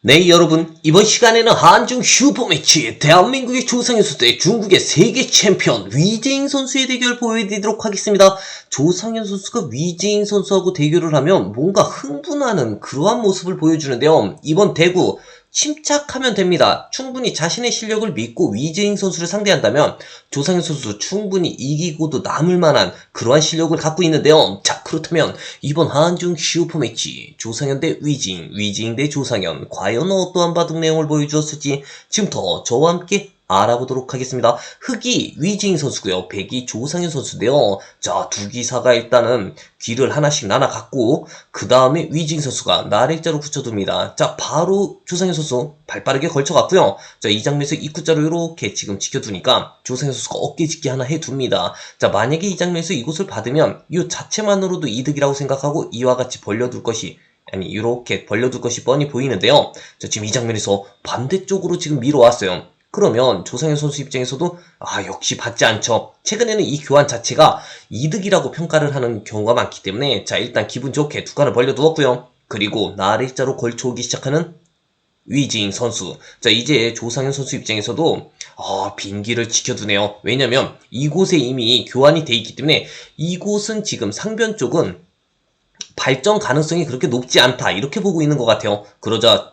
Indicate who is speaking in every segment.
Speaker 1: 네 여러분 이번 시간에는 한중 슈퍼매치 대한민국의 조상현 선수 대 중국의 세계 챔피언 위재인 선수의 대결 보여드리도록 하겠습니다. 조상현 선수가 위재인 선수하고 대결을 하면 뭔가 흥분하는 그러한 모습을 보여주는데요. 이번 대구 침착하면 됩니다. 충분히 자신의 실력을 믿고 위재인 선수를 상대한다면 조상현 선수 충분히 이기고도 남을 만한 그러한 실력을 갖고 있는데요. 자 그렇다면 이번 한중 슈퍼매치 조상현 대 위징, 위징 대 조상현 과연 어떠한 바둑 내용을 보여주었을지 지금부터 저와 함께 알아보도록 하겠습니다. 흑이 위징 선수고요. 백이 조상현 선수인데요. 자, 두 기사가 일단은 귀를 하나씩 나눠 갖고 그 다음에 위징 선수가 나래자로 붙여둡니다. 자, 바로 조상현 선수 발 빠르게 걸쳐갔고요. 자, 이 장면에서 입구자로 이렇게 지금 지켜두니까 조상현 선수가 어깨 짚기 하나 해둡니다. 자, 만약에 이 장면에서 이곳을 받으면 이 자체만으로도 이득이라고 생각하고 이와 같이 벌려둘 것이 아니 이렇게 벌려둘 것이 뻔히 보이는데요. 자, 지금 이 장면에서 반대쪽으로 지금 밀어왔어요. 그러면 조상현 선수 입장에서도 아 역시 받지 않죠. 최근에는 이 교환 자체가 이득이라고 평가를 하는 경우가 많기 때문에 자 일단 기분 좋게 두 칸을 벌려두었고요. 그리고 나래자로 걸쳐오기 시작하는 위징 선수. 자 이제 조상현 선수 입장에서도 아 빈기를 지켜두네요. 왜냐면 이곳에 이미 교환이 돼 있기 때문에 이곳은 지금 상변 쪽은 발전 가능성이 그렇게 높지 않다 이렇게 보고 있는 것 같아요. 그러자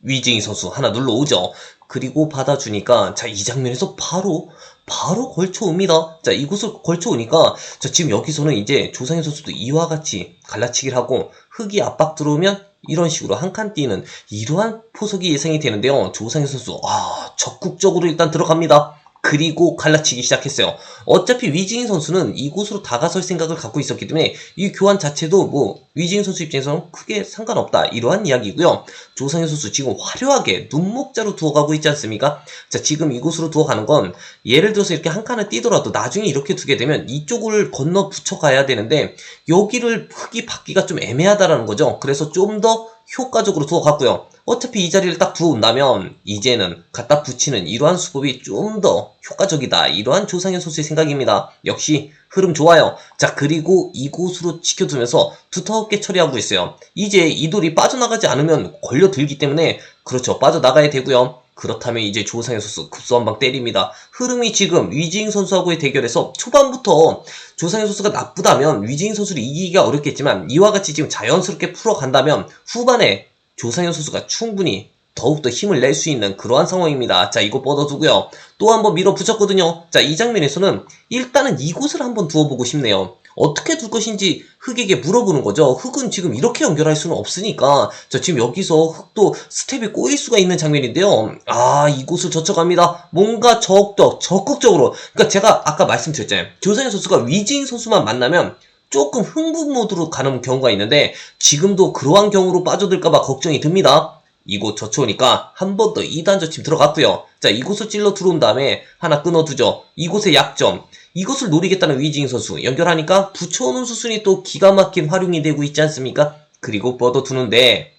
Speaker 1: 위징 선수 하나 눌러오죠. 그리고 받아주니까 자 이 장면에서 바로 바로 걸쳐옵니다. 자 이곳을 걸쳐오니까 자 지금 여기서는 이제 조상현 선수도 이와 같이 갈라치기를 하고 흙이 압박 들어오면 이런 식으로 한 칸 뛰는 이러한 포석이 예상이 되는데요. 조상현 선수 아 적극적으로 일단 들어갑니다. 그리고 갈라치기 시작했어요. 어차피 위징 선수는 이곳으로 다가설 생각을 갖고 있었기 때문에 이 교환 자체도 뭐 위징 선수 입장에서는 크게 상관없다 이러한 이야기고요. 조상현 선수 지금 화려하게 눈목자로 두어가고 있지 않습니까? 자 지금 이곳으로 두어가는 건 예를 들어서 이렇게 한 칸을 뛰더라도 나중에 이렇게 두게 되면 이쪽을 건너 붙여가야 되는데 여기를 흙이 받기가 좀 애매하다라는 거죠. 그래서 좀더 효과적으로 두어 갔고요. 어차피 이 자리를 딱 두어온다면 이제는 갖다 붙이는 이러한 수법이 좀 더 효과적이다. 이러한 조상현 선수의 생각입니다. 역시 흐름 좋아요. 자 그리고 이곳으로 지켜두면서 두텁게 처리하고 있어요. 이제 이 돌이 빠져나가지 않으면 걸려들기 때문에 그렇죠. 빠져나가야 되고요. 그렇다면 이제 조상현 선수 급소 한 방 때립니다. 흐름이 지금 위징 선수하고의 대결에서 초반부터 조상현 선수가 나쁘다면 위징 선수를 이기기가 어렵겠지만 이와 같이 지금 자연스럽게 풀어간다면 후반에 조상현 선수가 충분히 더욱더 힘을 낼 수 있는 그러한 상황입니다. 자, 이거 뻗어두고요. 또 한번 밀어붙였거든요. 자, 이 장면에서는 일단은 이곳을 한번 두어보고 싶네요. 어떻게 둘 것인지 흙에게 물어보는 거죠. 흙은 지금 이렇게 연결할 수는 없으니까. 자, 지금 여기서 흙도 스텝이 꼬일 수가 있는 장면인데요. 아, 이곳을 젖혀갑니다. 뭔가 적극, 적극적으로. 그러니까 제가 아까 말씀드렸잖아요. 조상현 선수가 위진 선수만 만나면 조금 흥분 모드로 가는 경우가 있는데 지금도 그러한 경우로 빠져들까봐 걱정이 듭니다. 이곳 젖혀오니까 한 번 더 2단 젖힘 들어갔고요. 자, 이곳을 찔러 들어온 다음에 하나 끊어두죠. 이곳의 약점. 이것을 노리겠다는 위징 선수. 연결하니까 붙여오는 수순이 또 기가 막힌 활용이 되고 있지 않습니까? 그리고 뻗어두는데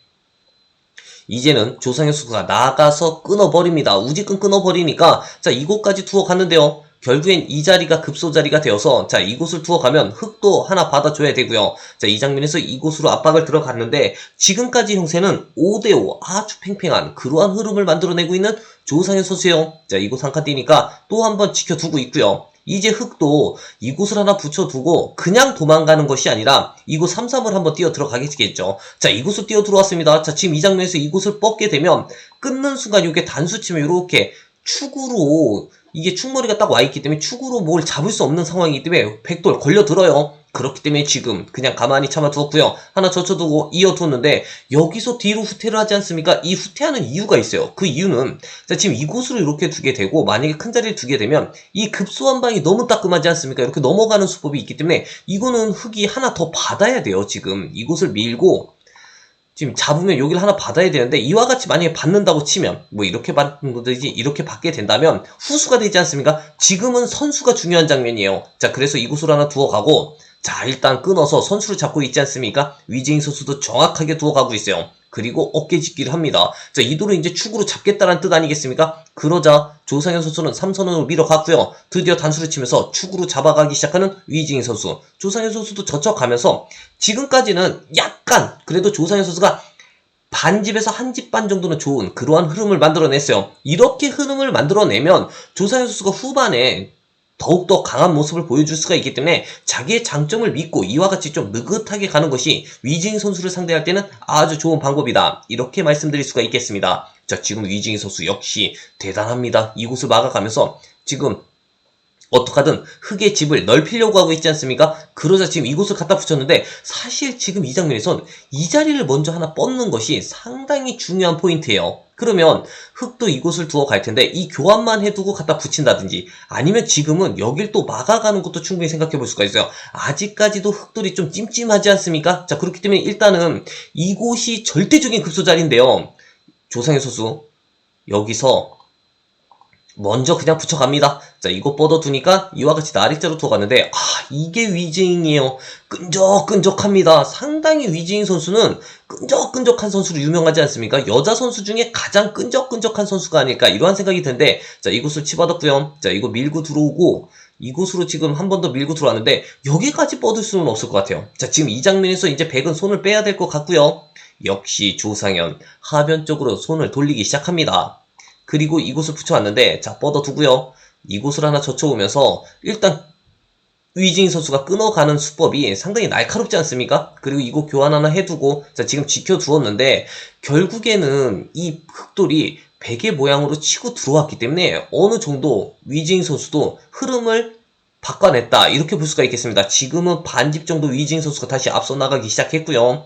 Speaker 1: 이제는 조상현 선수가 나가서 끊어버립니다. 우지끈 끊어버리니까 자 이곳까지 두어 갔는데요. 결국엔 이 자리가 급소 자리가 되어서 자 이곳을 두어 가면 흙도 하나 받아줘야 되고요. 자 이 장면에서 이곳으로 압박을 들어갔는데 지금까지 형세는 5대5 아주 팽팽한 그러한 흐름을 만들어내고 있는 조상현 선수예요. 자 이곳 한칸 뛰니까 또 한번 지켜두고 있고요. 이제 흙도 이곳을 하나 붙여두고 그냥 도망가는 것이 아니라 이곳 3, 3을 한번 뛰어 들어가겠죠. 자, 이곳을 뛰어 들어왔습니다. 자, 지금 이 장면에서 이곳을 뻗게 되면 끊는 순간 이게 단수 치면 이렇게 축으로 이게 축머리가 딱 와 있기 때문에 축으로 뭘 잡을 수 없는 상황이기 때문에 백돌 걸려들어요. 그렇기 때문에 지금 그냥 가만히 참아두었고요. 하나 젖혀두고 이어두었는데 여기서 뒤로 후퇴를 하지 않습니까? 이 후퇴하는 이유가 있어요. 그 이유는 자, 지금 이곳으로 이렇게 두게 되고 만약에 큰 자리를 두게 되면 이 급소 한 방이 너무 따끔하지 않습니까? 이렇게 넘어가는 수법이 있기 때문에 이거는 흙이 하나 더 받아야 돼요. 지금 이곳을 밀고 지금 잡으면 여기를 하나 받아야 되는데 이와 같이 만약에 받는다고 치면 뭐 이렇게 받는 거든지 이렇게 받게 된다면 후수가 되지 않습니까? 지금은 선수가 중요한 장면이에요. 자 그래서 이곳으로 하나 두어 가고 자 일단 끊어서 선수를 잡고 있지 않습니까? 위재인 선수도 정확하게 두어 가고 있어요. 그리고 어깨 짚기를 합니다. 자, 이도를 이제 축으로 잡겠다는 뜻 아니겠습니까? 그러자 조상현 선수는 3선으로 밀어갔고요. 드디어 단수를 치면서 축으로 잡아가기 시작하는 위징 선수. 조상현 선수도 젖혀가면서 지금까지는 약간 그래도 조상현 선수가 반집에서 한 집 반 정도는 좋은 그러한 흐름을 만들어냈어요. 이렇게 흐름을 만들어내면 조상현 선수가 후반에 더욱더 강한 모습을 보여줄 수가 있기 때문에 자기의 장점을 믿고 이와 같이 좀 느긋하게 가는 것이 위징 선수를 상대할 때는 아주 좋은 방법이다. 이렇게 말씀드릴 수가 있겠습니다. 자, 지금 위징 선수 역시 대단합니다. 이곳을 막아가면서 지금 어떡하든 흙의 집을 넓히려고 하고 있지 않습니까? 그러자 지금 이곳을 갖다 붙였는데 사실 지금 이 장면에선 이 자리를 먼저 하나 뻗는 것이 상당히 중요한 포인트예요. 그러면 흙도 이곳을 두어 갈 텐데 이 교환만 해두고 갖다 붙인다든지 아니면 지금은 여길 또 막아가는 것도 충분히 생각해 볼 수가 있어요. 아직까지도 흙돌이 좀 찜찜하지 않습니까? 자 그렇기 때문에 일단은 이곳이 절대적인 급소 자리인데요. 조상의 선수 여기서 먼저 그냥 붙여갑니다. 자, 이거 뻗어두니까 이와 같이 나리자로 두어갔는데, 아, 이게 위징이에요. 끈적끈적합니다. 상당히 위징 선수는 끈적끈적한 선수로 유명하지 않습니까? 여자 선수 중에 가장 끈적끈적한 선수가 아닐까, 이러한 생각이 드는데, 자, 이곳을 치받았고요. 자, 이거 밀고 들어오고, 이곳으로 지금 한 번 더 밀고 들어왔는데, 여기까지 뻗을 수는 없을 것 같아요. 자, 지금 이 장면에서 이제 백은 손을 빼야 될 것 같고요. 역시 조상현, 하변 쪽으로 손을 돌리기 시작합니다. 그리고 이곳을 붙여왔는데 자 뻗어두고요. 이곳을 하나 젖혀오면서 일단 위진 선수가 끊어가는 수법이 상당히 날카롭지 않습니까? 그리고 이곳 교환 하나 해두고 자 지금 지켜두었는데 결국에는 이 흑돌이 베개 모양으로 치고 들어왔기 때문에 어느 정도 위진 선수도 흐름을 바꿔냈다 이렇게 볼 수가 있겠습니다. 지금은 반집 정도 위진 선수가 다시 앞서 나가기 시작했고요.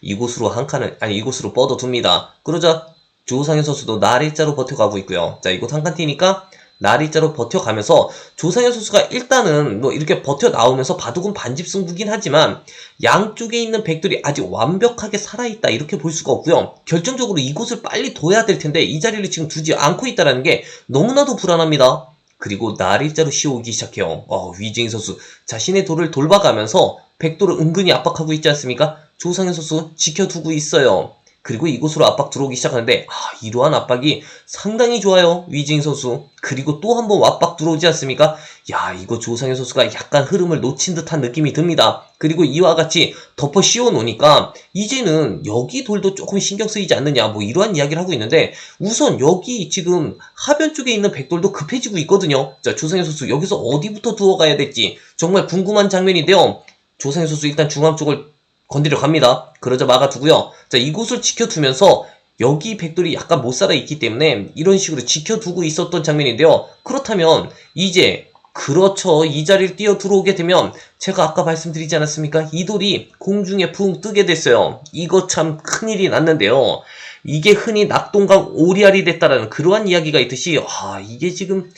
Speaker 1: 이곳으로 한 칸을 아니 이곳으로 뻗어둡니다. 그러자 조상현 선수도 나리자로 버텨가고 있고요. 자, 이곳 한칸 뛰니까 나리자로 버텨가면서 조상현 선수가 일단은 뭐 이렇게 버텨 나오면서 바둑은 반집 승부긴 하지만 양쪽에 있는 백들이 아직 완벽하게 살아있다 이렇게 볼 수가 없고요. 결정적으로 이곳을 빨리 둬야 될 텐데 이 자리를 지금 두지 않고 있다는 게 너무나도 불안합니다. 그리고 나리자로 씌워오기 시작해요. 어, 위징 선수 자신의 돌을 돌봐가면서 백도를 은근히 압박하고 있지 않습니까? 조상현 선수 지켜두고 있어요. 그리고 이곳으로 압박 들어오기 시작하는데 아, 이러한 압박이 상당히 좋아요 위징 선수. 그리고 또 한번 압박 들어오지 않습니까? 야 이거 조상현 선수가 약간 흐름을 놓친 듯한 느낌이 듭니다. 그리고 이와 같이 덮어 씌워 놓으니까 이제는 여기 돌도 조금 신경 쓰이지 않느냐 뭐 이러한 이야기를 하고 있는데 우선 여기 지금 하변 쪽에 있는 백돌도 급해지고 있거든요. 자 조상현 선수 여기서 어디부터 두어 가야 될지 정말 궁금한 장면인데요. 조상현 선수 일단 중앙 쪽을 건드려 갑니다. 그러자 막아두고요. 자, 이곳을 지켜두면서 여기 백돌이 약간 못 살아 있기 때문에 이런 식으로 지켜두고 있었던 장면인데요. 그렇다면 이제 그렇죠. 이 자리를 뛰어 들어오게 되면 제가 아까 말씀드리지 않았습니까? 이 돌이 공중에 붕 뜨게 됐어요. 이거 참 큰일이 났는데요. 이게 흔히 낙동강 오리알이 됐다라는 그러한 이야기가 있듯이 아 이게 지금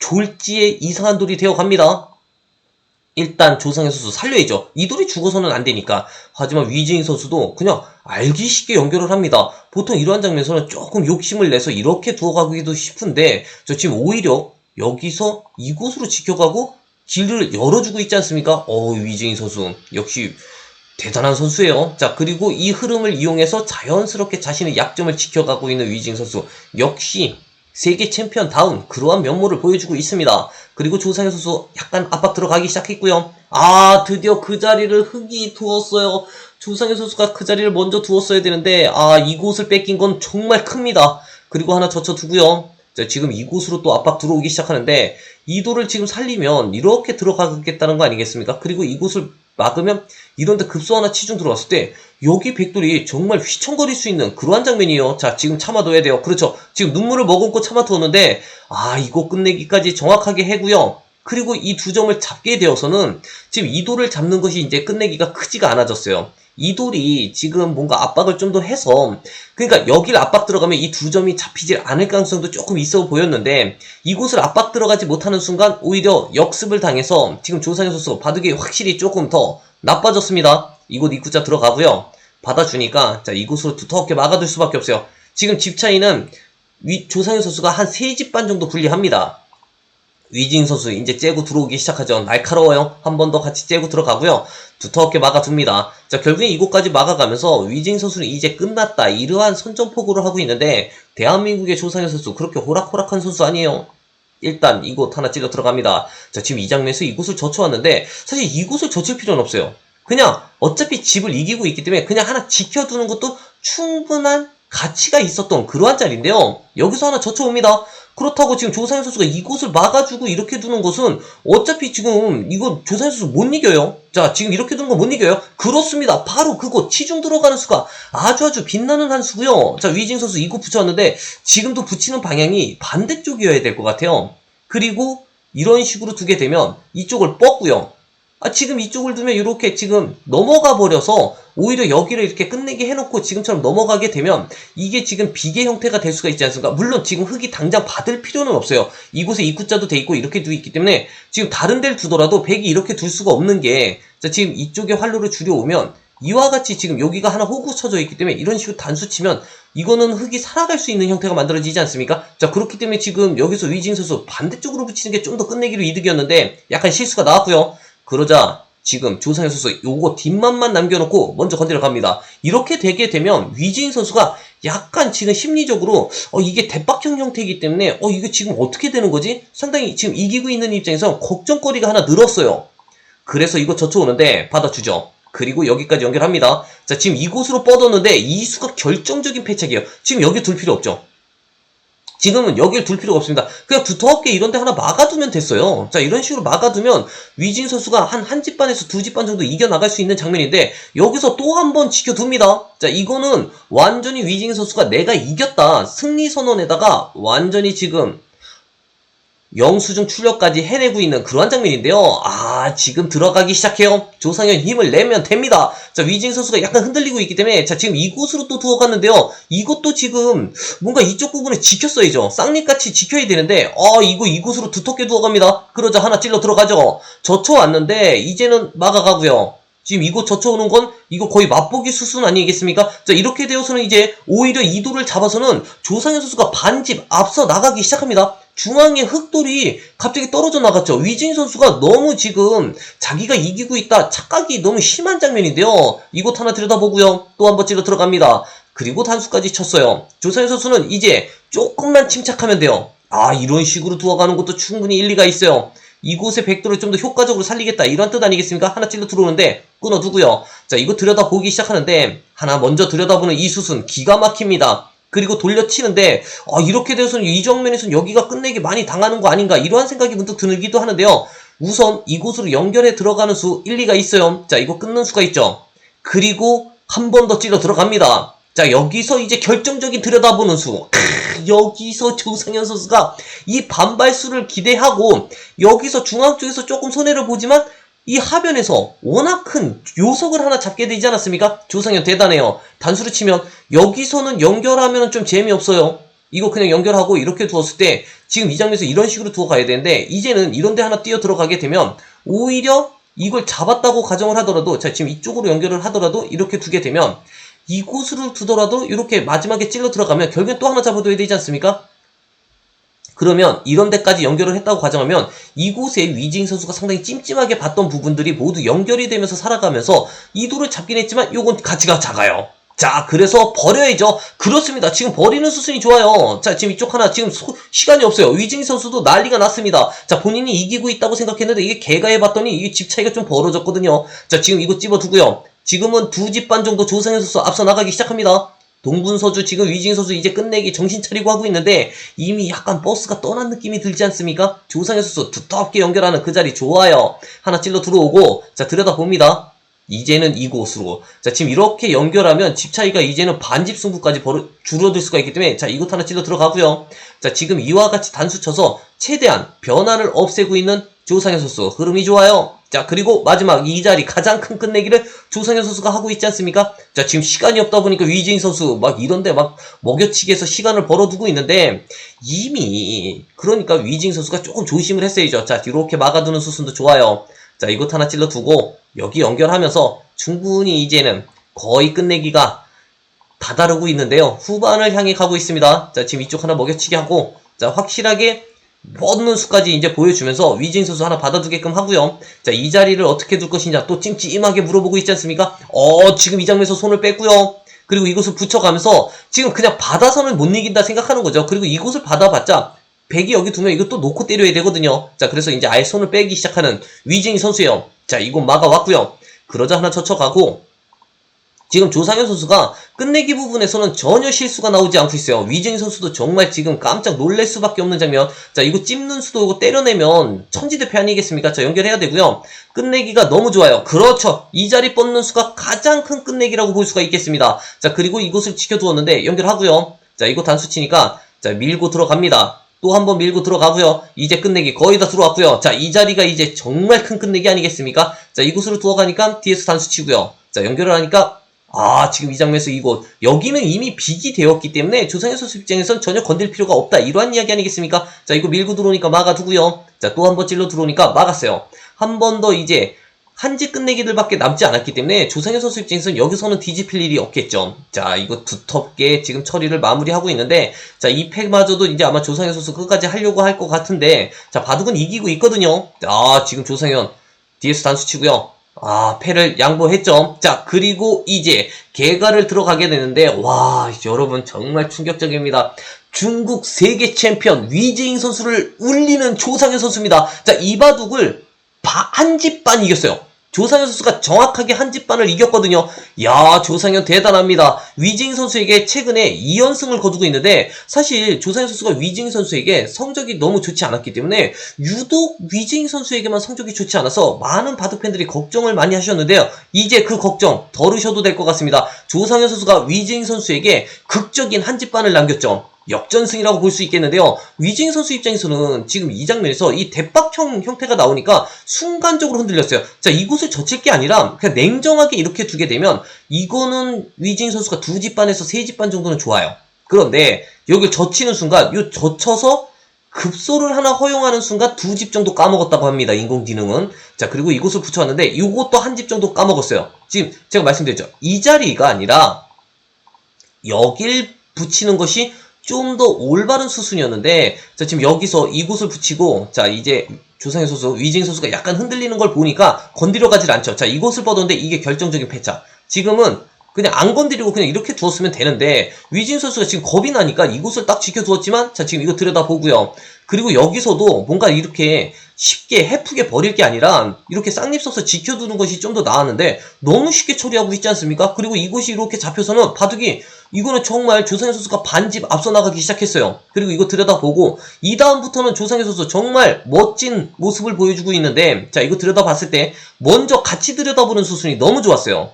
Speaker 1: 졸지에 이상한 돌이 되어 갑니다. 일단 조상현 선수 살려야죠. 이 돌이 죽어서는 안 되니까. 하지만 위즈인 선수도 그냥 알기 쉽게 연결을 합니다. 보통 이러한 장면에서는 조금 욕심을 내서 이렇게 두어가기도 싶은데 저 지금 오히려 여기서 이곳으로 지켜가고 길을 열어주고 있지 않습니까? 어 위즈인 선수 역시 대단한 선수예요. 자 그리고 이 흐름을 이용해서 자연스럽게 자신의 약점을 지켜가고 있는 위징 선수 역시 세계 챔피언 다운 그러한 면모를 보여주고 있습니다. 그리고 조상현 선수 약간 압박 들어가기 시작했고요. 아 드디어 그 자리를 흙이 두었어요. 조상현 선수가 그 자리를 먼저 두었어야 되는데 아 이곳을 뺏긴 건 정말 큽니다. 그리고 하나 젖혀두고요. 자, 지금 이곳으로 또 압박 들어오기 시작하는데 이 돌을 지금 살리면 이렇게 들어가겠다는 거 아니겠습니까? 그리고 이곳을 막으면 이런데 급소 하나 치중 들어왔을 때 여기 백돌이 정말 휘청거릴 수 있는 그러한 장면이에요. 자 지금 참아둬야 돼요. 그렇죠. 지금 눈물을 머금고 참아두었는데 아 이거 끝내기까지 정확하게 해고요. 그리고 이 두 점을 잡게 되어서는 지금 이 돌을 잡는 것이 이제 끝내기가 크지가 않아졌어요. 이 돌이 지금 뭔가 압박을 좀 더 해서 그러니까 여길 압박 들어가면 이 두 점이 잡히질 않을 가능성도 조금 있어 보였는데 이곳을 압박 들어가지 못하는 순간 오히려 역습을 당해서 지금 조상현 선수 바둑이 확실히 조금 더 나빠졌습니다. 이곳 입구자 들어가고요. 받아주니까 자 이곳으로 두텁게 막아둘 수밖에 없어요. 지금 집 차이는 위, 조상현 선수가 한 3집 반 정도 불리합니다. 위징 선수 이제 째고 들어오기 시작하죠. 날카로워요. 한 번 더 같이 째고 들어가고요. 두텁게 막아둡니다. 자 결국에 이곳까지 막아가면서 위징 선수는 이제 끝났다. 이러한 선전포고를 하고 있는데 대한민국의 조상현 선수 그렇게 호락호락한 선수 아니에요. 일단 이곳 하나 찔러 들어갑니다. 자 지금 이 장면에서 이곳을 젖혀왔는데 사실 이곳을 젖힐 필요는 없어요. 그냥 어차피 집을 이기고 있기 때문에 그냥 하나 지켜두는 것도 충분한 가치가 있었던 그러한 자리인데요. 여기서 하나 젖혀옵니다. 그렇다고 지금 조상현 선수가 이곳을 막아주고 이렇게 두는 것은 어차피 지금 이거 조상현 선수 못 이겨요. 자, 지금 이렇게 두는 거 못 이겨요. 그렇습니다. 바로 그거 치중 들어가는 수가 아주 아주 빛나는 한 수고요. 자, 위징 선수 이곳 붙여왔는데 지금도 붙이는 방향이 반대쪽이어야 될 것 같아요. 그리고 이런 식으로 두게 되면 이쪽을 뻗고요. 아, 지금 이쪽을 두면 이렇게 지금 넘어가 버려서 오히려 여기를 이렇게 끝내게 해놓고 지금처럼 넘어가게 되면 이게 지금 비계 형태가 될 수가 있지 않습니까? 물론 지금 흙이 당장 받을 필요는 없어요. 이곳에 입구자도 돼 있고 이렇게 돼 있기 때문에 지금 다른 데를 두더라도 백이 이렇게 둘 수가 없는 게 자, 지금 이쪽에 활로를 줄여오면 이와 같이 지금 여기가 하나 호구 쳐져 있기 때문에 이런 식으로 단수 치면 이거는 흙이 살아갈 수 있는 형태가 만들어지지 않습니까? 자 그렇기 때문에 지금 여기서 위징 선수 반대쪽으로 붙이는 게 좀 더 끝내기로 이득이었는데 약간 실수가 나왔고요. 그러자 지금 조상현 선수 요거 뒷맛만 남겨놓고 먼저 건드려 갑니다. 이렇게 되게 되면 위진 선수가 약간 지금 심리적으로 어 이게 대박형 형태이기 때문에 어 이게 지금 어떻게 되는 거지? 상당히 지금 이기고 있는 입장에서 걱정거리가 하나 늘었어요. 그래서 이거 젖혀오는데 받아주죠. 그리고 여기까지 연결합니다. 자 지금 이곳으로 뻗었는데 이수가 결정적인 패착이에요. 지금 여기 둘 필요 없죠. 지금은 여길 둘 필요가 없습니다. 그냥 두텁게 이런 데 하나 막아두면 됐어요. 자, 이런 식으로 막아두면 위진 선수가 한 한 집 반에서 두 집 반 정도 이겨나갈 수 있는 장면인데 여기서 또 한 번 지켜둡니다. 자, 이거는 완전히 위진 선수가 내가 이겼다. 승리 선언에다가 완전히 지금 영수증 출력까지 해내고 있는 그러한 장면인데요. 아, 지금 들어가기 시작해요. 조상현 힘을 내면 됩니다. 자, 위징 선수가 약간 흔들리고 있기 때문에, 자, 지금 이곳으로 또 두어갔는데요. 이것도 지금 뭔가 이쪽 부분을 지켰어야죠. 쌍립같이 지켜야 되는데, 어, 이거 이곳으로 두텁게 두어갑니다. 그러자 하나 찔러 들어가죠. 젖혀 왔는데, 이제는 막아가고요. 지금 이곳 젖혀오는 건 이거 거의 맛보기 수순 아니겠습니까? 자 이렇게 되어서는 이제 오히려 이도를 잡아서는 조상현 선수가 반집 앞서 나가기 시작합니다. 중앙의 흑돌이 갑자기 떨어져 나갔죠. 위진 선수가 너무 지금 자기가 이기고 있다 착각이 너무 심한 장면인데요. 이곳 하나 들여다보고요. 또 한 번 찔러 들어갑니다. 그리고 단수까지 쳤어요. 조상현 선수는 이제 조금만 침착하면 돼요. 아 이런 식으로 두어가는 것도 충분히 일리가 있어요. 이곳의 백도를 좀 더 효과적으로 살리겠다 이런 뜻 아니겠습니까? 하나 찔러 들어오는데 끊어두고요. 자 이거 들여다보기 시작하는데 하나 먼저 들여다보는 이 수순 기가 막힙니다. 그리고 돌려치는데 아, 이렇게 돼서는 이 정면에서는 여기가 끝내기 많이 당하는 거 아닌가 이러한 생각이 문득 들기도 하는데요. 우선 이곳으로 연결해 들어가는 수 일리가 있어요. 자 이거 끊는 수가 있죠. 그리고 한 번 더 찔러 들어갑니다. 자 여기서 이제 결정적인 들여다보는 수 크, 여기서 조상현 선수가 이 반발수를 기대하고 여기서 중앙 쪽에서 조금 손해를 보지만 이 하변에서 워낙 큰 요석을 하나 잡게 되지 않았습니까? 조상현 대단해요. 단수로 치면 여기서는 연결하면 좀 재미없어요. 이거 그냥 연결하고 이렇게 두었을 때 지금 이 장면에서 이런 식으로 두어 가야 되는데 이제는 이런 데 하나 뛰어 들어가게 되면 오히려 이걸 잡았다고 가정을 하더라도 자 지금 이쪽으로 연결을 하더라도 이렇게 두게 되면 이곳으로 두더라도 이렇게 마지막에 찔러 들어가면 결국엔 또 하나 잡아둬야 되지 않습니까? 그러면 이런 데까지 연결을 했다고 가정하면 이곳에 위징 선수가 상당히 찜찜하게 봤던 부분들이 모두 연결이 되면서 살아가면서 이도를 잡긴 했지만 요건 가치가 작아요. 자, 그래서 버려야죠. 그렇습니다. 지금 버리는 수순이 좋아요. 자, 지금 이쪽 하나 지금 소, 시간이 없어요. 위징 선수도 난리가 났습니다. 자, 본인이 이기고 있다고 생각했는데 이게 개가 해봤더니 이게 집 차이가 좀 벌어졌거든요. 자, 지금 이거 찝어두고요. 지금은 두 집 반 정도 조상현 선수 앞서 나가기 시작합니다. 동분 서주 지금 위징 선수 이제 끝내기 정신 차리고 하고 있는데 이미 약간 버스가 떠난 느낌이 들지 않습니까? 조상현 선수 두텁게 연결하는 그 자리 좋아요. 하나 찔러 들어오고 자 들여다 봅니다. 이제는 이곳으로 자 지금 이렇게 연결하면 집 차이가 이제는 반집 승부까지 벌어, 줄어들 수가 있기 때문에 자 이곳 하나 찔러 들어가고요. 자 지금 이와 같이 단수 쳐서 최대한 변화를 없애고 있는 조상현 선수 흐름이 좋아요. 자 그리고 마지막 이 자리 가장 큰 끝내기를 조상현 선수가 하고 있지 않습니까? 자 지금 시간이 없다 보니까 위진 선수 막 이런데 막 먹여치기 해서 시간을 벌어두고 있는데 이미 그러니까 위징 선수가 조금 조심을 했어야죠. 자 이렇게 막아두는 수순도 좋아요. 자 이곳 하나 찔러두고 여기 연결하면서 충분히 이제는 거의 끝내기가 다다르고 있는데요. 후반을 향해 가고 있습니다. 자 지금 이쪽 하나 먹여치기 하고 자 확실하게 뻗는 수까지 이제 보여주면서 위징 선수 하나 받아두게끔 하고요. 자, 이 자리를 어떻게 둘 것이냐 또 찜찜하게 물어보고 있지 않습니까? 어, 지금 이 장면에서 손을 뺐고요. 그리고 이곳을 붙여가면서 지금 그냥 받아서는 못 이긴다 생각하는 거죠. 그리고 이곳을 받아봤자 백이 여기 두면 이것도 놓고 때려야 되거든요. 자, 그래서 이제 아예 손을 빼기 시작하는 위징 선수예요. 자, 이곳 막아왔고요. 그러자 하나 젖혀가고 지금 조상현 선수가 끝내기 부분에서는 전혀 실수가 나오지 않고 있어요. 위재인 선수도 정말 지금 깜짝 놀랄 수밖에 없는 장면. 자, 이거 찝는 수도 이거 때려내면 천지대표 아니겠습니까? 자, 연결해야 되고요. 끝내기가 너무 좋아요. 그렇죠. 이 자리 뻗는 수가 가장 큰 끝내기라고 볼 수가 있겠습니다. 자, 그리고 이곳을 지켜두었는데 연결하고요. 자, 이거 단수 치니까 자, 밀고 들어갑니다. 또 한 번 밀고 들어가고요. 이제 끝내기 거의 다 들어왔고요. 자, 이 자리가 이제 정말 큰 끝내기 아니겠습니까? 자, 이곳으로 두어가니까 뒤에서 단수 치고요. 자, 연결을 하니까 아, 지금 이 장면에서 이곳. 여기는 이미 빅이 되었기 때문에 조상현 선수 입장에선 전혀 건들 필요가 없다. 이러한 이야기 아니겠습니까? 자, 이거 밀고 들어오니까 막아두고요. 자, 또 한 번 찔러 들어오니까 막았어요. 한 번 더 이제 한지 끝내기들밖에 남지 않았기 때문에 조상현 선수 입장에서는 여기서는 뒤집힐 일이 없겠죠. 자, 이거 두텁게 지금 처리를 마무리하고 있는데, 자, 이 팩마저도 이제 아마 조상현 선수 끝까지 하려고 할 것 같은데, 자, 바둑은 이기고 있거든요. 아, 지금 조상현 뒤에서 단수 치고요. 아, 패를 양보했죠. 자, 그리고 이제 개가를 들어가게 되는데, 와, 여러분 정말 충격적입니다. 중국 세계 챔피언 위재인 선수를 울리는 조상현 선수입니다. 자, 이 바둑을 바- 한 집반 이겼어요. 조상현 선수가 정확하게 한 집반을 이겼거든요. 야, 조상현 대단합니다. 위징 선수에게 최근에 2연승을 거두고 있는데 사실 조상현 선수가 위징 선수에게 성적이 너무 좋지 않았기 때문에 유독 위징 선수에게만 성적이 좋지 않아서 많은 바둑 팬들이 걱정을 많이 하셨는데요. 이제 그 걱정 덜으셔도 될 것 같습니다. 조상현 선수가 위징 선수에게 극적인 한 집반을 남겼죠. 역전승이라고 볼 수 있겠는데요. 위징 선수 입장에서는 지금 이 장면에서 이 대박형 형태가 나오니까 순간적으로 흔들렸어요. 자, 이곳을 젖힐 게 아니라 그냥 냉정하게 이렇게 두게 되면 이거는 위징 선수가 두 집 반에서 세 집 반 정도는 좋아요. 그런데 여기 젖히는 순간 요 젖혀서 급소를 하나 허용하는 순간 두 집 정도 까먹었다고 합니다. 인공지능은. 자, 그리고 이곳을 붙여왔는데 이것도 한 집 정도 까먹었어요. 지금 제가 말씀드렸죠. 이 자리가 아니라 여길 붙이는 것이 좀 더 올바른 수순이었는데 자 지금 여기서 이곳을 붙이고 자 이제 조상현 선수 위징 선수가 약간 흔들리는 걸 보니까 건드려 가질 않죠. 자 이곳을 뻗었는데 이게 결정적인 패차 지금은 그냥 안 건드리고 그냥 이렇게 두었으면 되는데 위진 선수가 지금 겁이 나니까 이곳을 딱 지켜두었지만 자 지금 이거 들여다보고요. 그리고 여기서도 뭔가 이렇게 쉽게 해프게 버릴 게 아니라 이렇게 쌍립 써서 지켜두는 것이 좀 더 나았는데 너무 쉽게 처리하고 있지 않습니까? 그리고 이곳이 이렇게 잡혀서는 바둑이 이거는 정말 조상현 선수가 반집 앞서 나가기 시작했어요. 그리고 이거 들여다보고 이 다음부터는 조상현 선수 정말 멋진 모습을 보여주고 있는데 자 이거 들여다봤을 때 먼저 같이 들여다보는 수순이 너무 좋았어요.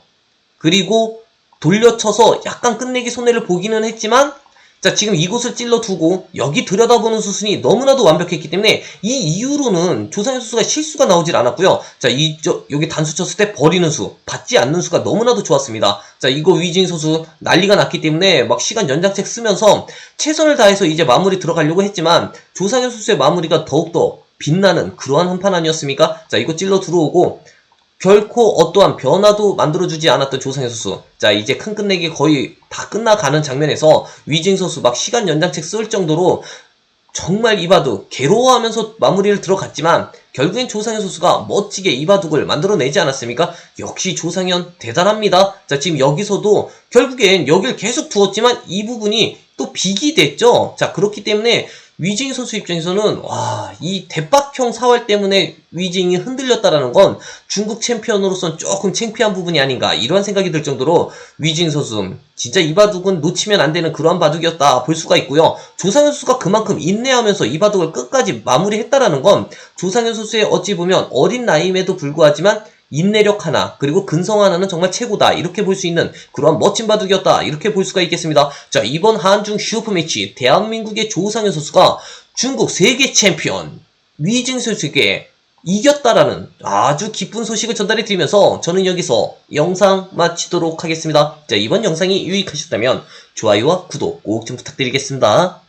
Speaker 1: 그리고 돌려쳐서 약간 끝내기 손해를 보기는 했지만 자 지금 이곳을 찔러두고 여기 들여다보는 수순이 너무나도 완벽했기 때문에 이 이후로는 조상현 선수가 실수가 나오질 않았고요. 자 이 저 여기 단수 쳤을 때 버리는 수 받지 않는 수가 너무나도 좋았습니다. 자 이거 위진 선수 난리가 났기 때문에 막 시간 연장책 쓰면서 최선을 다해서 이제 마무리 들어가려고 했지만 조상현 선수의 마무리가 더욱더 빛나는 그러한 한판 아니었습니까? 자 이거 찔러 들어오고 결코 어떠한 변화도 만들어주지 않았던 조상현 선수. 자, 이제 큰 끝내기 거의 다 끝나가는 장면에서 위징 선수 막 시간 연장책 쓸 정도로 정말 이바둑 괴로워하면서 마무리를 들어갔지만 결국엔 조상현 선수가 멋지게 이바둑을 만들어내지 않았습니까? 역시 조상현 대단합니다. 자 지금 여기서도 결국엔 여길 계속 두었지만 이 부분이 또 빅이 됐죠. 자 그렇기 때문에 위징 선수 입장에서는 와 이 대박형 사활 때문에 위징이 흔들렸다라는 건 중국 챔피언으로선 조금 창피한 부분이 아닌가 이러한 생각이 들 정도로 위징 선수 진짜 이 바둑은 놓치면 안 되는 그러한 바둑이었다 볼 수가 있고요. 조상현 선수가 그만큼 인내하면서 이 바둑을 끝까지 마무리했다라는 건 조상현 선수의 어찌 보면 어린 나이임에도 불구하지만 인내력 하나 그리고 근성 하나는 정말 최고다 이렇게 볼 수 있는 그러한 멋진 바둑이었다 이렇게 볼 수가 있겠습니다. 자 이번 한중 슈퍼매치 대한민국의 조상현 선수가 중국 세계 챔피언 위징 선수에게 이겼다라는 아주 기쁜 소식을 전달해 드리면서 저는 여기서 영상 마치도록 하겠습니다. 자 이번 영상이 유익하셨다면 좋아요와 구독 꼭 좀 부탁드리겠습니다.